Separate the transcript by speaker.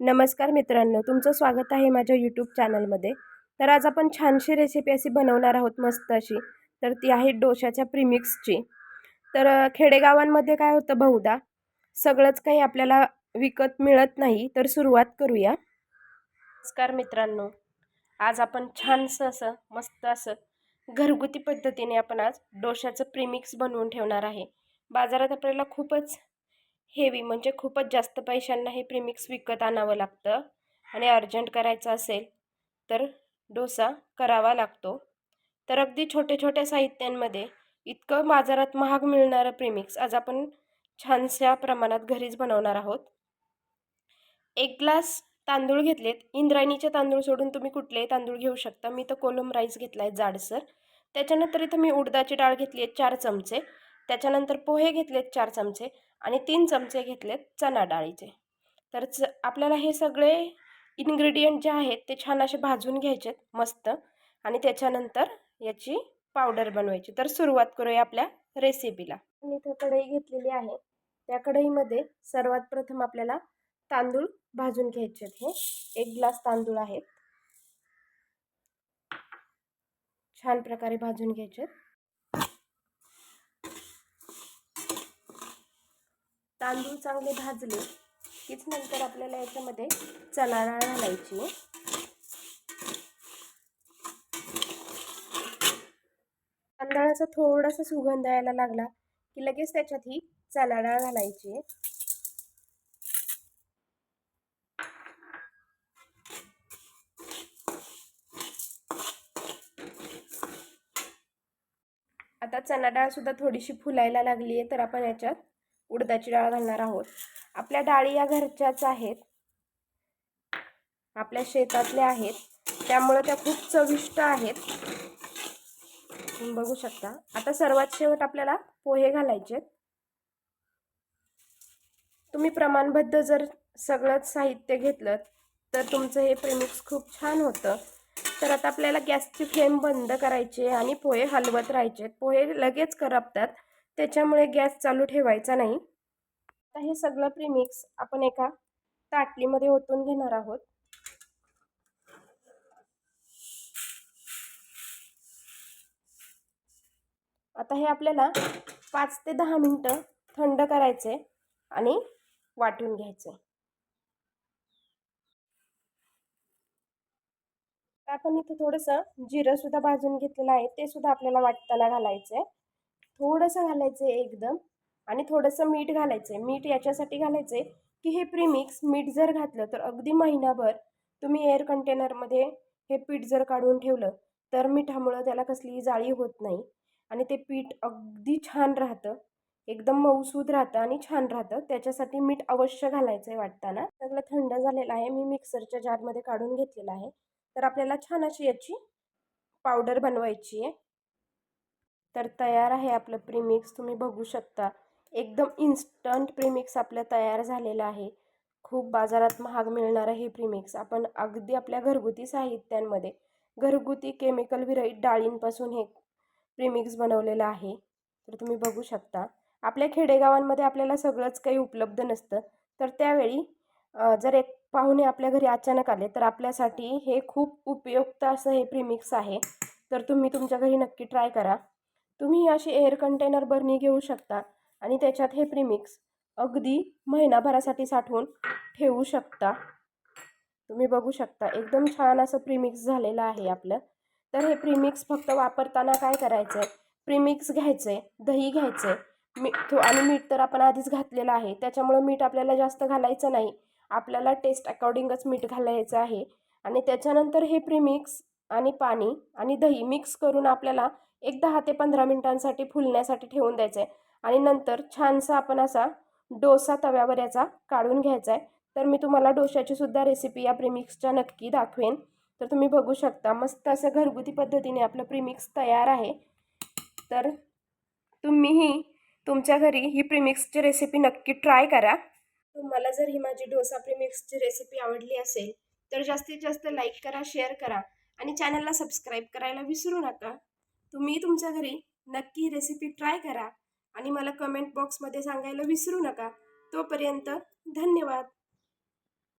Speaker 1: नमस्कार मित्रांनो तुमचं स्वागत आहे माझ्या यूट्यूब चॅनलमध्ये तर आज आपण छानशी रेसिपी अशी बनवणार आहोत मस्त अशी. तर ती आहे डोशाच्या प्रिमिक्सची तर खेडेगावांमध्ये काय होतं बहुधा सगळंच काही आपल्याला विकत मिळत नाही तर सुरुवात करूया. नमस्कार मित्रांनो आज आपण छानसं असं मस्त असं घरगुती पद्धतीने आपण आज डोशाचं प्रिमिक्स बनवून ठेवणार आहे. बाजारात आपल्याला खूपच हेवी म्हणजे खूपच जास्त पैशांना हे प्रीमिक्स विकत आणावं लागतं. आणि अर्जंट करायचं असेल तर डोसा करावा लागतो. तर अगदी छोटे छोट्या साहित्यांमध्ये इतकं बाजारात महाग मिळणारं प्रीमिक्स आज आपण छानशा प्रमाणात घरीच बनवणार आहोत. एक ग्लास तांदूळ घेतलेत. इंद्रायणीचे तांदूळ सोडून तुम्ही कुठलेही तांदूळ घेऊ शकता. मी तर कोलम राईस घेतला आहे जाडसर. त्याच्यानंतर इथं मी उडदाची डाळ घेतली आहे चार चमचे. त्याच्यानंतर पोहे घेतलेत चार चमचे आणि तीन चमचे घेतलेत चणा डाळीचे. तर च आपल्याला हे सगळे इन्ग्रेडियंट जे आहेत ते छान असे भाजून घ्यायचेत मस्त. आणि त्याच्यानंतर याची पावडर बनवायची. तर सुरुवात करूया आपल्या रेसिपीला मी इथं कढई घेतलेली आहे. त्या कढईमध्ये सर्वात प्रथम आपल्याला तांदूळ भाजून घ्यायचे हे. एक ग्लास तांदूळ आहेत. छान प्रकारे भाजून घ्यायचे तांदूळ चांगले भाजले कीच नंतर आपल्याला याच्यामध्ये चणा डाळ घालायची. तांदळाचा थोडासा सुगंध यायला लागला की लगेच त्याच्यात ही चणा डाळ घालायची. आता चणा डाळ सुद्धा थोडीशी फुलायला लागली आहे तर आपण याच्यात उडदाची डाळ घालणार आहोत. आपल्या डाळी या घरच्याच आहेत. आपल्या शेतातल्या आहेत. त्यामुळे त्या खूप चविष्ट आहेत. बघू शकता. आता सर्वात शेवट आपल्याला पोहे घालायचे तुम्ही प्रमाणबद्ध जर सगळंच साहित्य घेतलं तर तुमचं हे प्रेमिक्स खूप छान होतं. तर आता आपल्याला गॅसची फ्लेम बंद करायची आणि पोहे हलवत राहायचे पोहे लगेच करपतात. त्याच्यामुळे गॅस चालू ठेवायचा नाही. आता हे सगळं प्रीमिक्स आपण एका ताटलीमध्ये ओतून घेणार आहोत. आता हे आपल्याला पाच ते दहा मिनटं थंड करायचे आणि वाटून घ्यायचे आपण इथं थोडंसं जिरं सुद्धा भाजून घेतलेलं आहे ते सुद्धा आपल्याला वाटताना घालायचं आहे थोडंसं घालायचं आहे एकदम आणि थोडंसं मीठ घालायचं आहे मीठ याच्यासाठी घालायचं आहे की हे प्रीमिक्स मीठ जर घातलं तर अगदी महिनाभर तुम्ही एअर कंटेनरमध्ये हे पीठ जर काढून ठेवलं तर मिठामुळं त्याला कसलीही जाळी होत नाही आणि ते पीठ अगदी छान राहतं. एकदम मऊसूद राहतं आणि छान राहतं. त्याच्यासाठी मीठ अवश्य घालायचं आहे वाटताना. सगळं थंड झालेलं आहे. मी मिक्सरच्या जारमध्ये काढून घेतलेलं आहे. तर आपल्याला छान अशी याची पावडर बनवायची आहे. तर तयार आहे आपलं प्रीमिक्स तुम्ही बघू शकता. एकदम इन्स्टंट प्रीमिक्स आपलं तयार झालेलं आहे. खूप बाजारात महाग मिळणारं हे प्रीमिक्स आपण अगदी आपल्या घरगुती साहित्यांमध्ये घरगुती केमिकल विरहित डाळींपासून हे प्रीमिक्स बनवलेलं आहे. तर तुम्ही बघू शकता. आपल्या खेडेगावांमध्ये आपल्याला सगळंच काही उपलब्ध नसतं. तर त्यावेळी जर एक पाहुणे आपल्या घरी अचानक आले तर आपल्यासाठी हे खूप उपयुक्त असं हे प्रीमिक्स आहे. तर तुम्ही तुमच्या घरी नक्की ट्राय करा. तुम्ही अशी एअर कंटेनर बरणी घेऊ शकता आणि त्याच्यात हे प्रीमिक्स अगदी महिनाभरासाठी साठवून ठेवू शकता. तुम्ही बघू शकता एकदम छान असं प्रीमिक्स झालेलं आहे आपलं. तर हे प्रीमिक्स फक्त वापरताना काय करायचं आहे प्रीमिक्स घ्यायचं आहे दही घ्यायचं आहे मीठ आणि मीठ तर आपण आधीच घातलेलं आहे. त्याच्यामुळं मीठ आपल्याला जास्त घालायचं नाही. आपल्याला टेस्ट अकॉर्डिंगच मीठ घालायचं आहे. आणि त्याच्यानंतर हे प्रीमिक्स आणि पाणी आणि दही मिक्स करून आपल्याला एक दहा ते पंधरा मिनटांसाठी फुलण्यासाठी ठेवून द्यायचं आहे आणि नंतर छानसा आपण असा डोसा तव्यावर याचा काढून घ्यायचा आहे तर मी तुम्हाला डोशाची सुद्धा रेसिपी या प्रीमिक्सच्या नक्की दाखवेन. तर तुम्ही बघू शकता मस्त असं घरगुती पद्धतीने आपलं प्रीमिक्स तयार आहे. तर तुम्हीही तुमच्या घरी ही प्रीमिक्सची रेसिपी नक्की ट्राय करा. तुम्हाला जर ही माझी डोसा प्रीमिक्सची रेसिपी आवडली असेल तर जास्तीत जास्त लाईक करा शेअर करा आणि चॅनलला सबस्क्राईब करायला विसरू नका. तुम्ही तुमच्या घरी नक्की रेसिपी ट्राय करा आणि मला कमेंट बॉक्समध्ये सांगायला विसरू नका. तोपर्यंत धन्यवाद.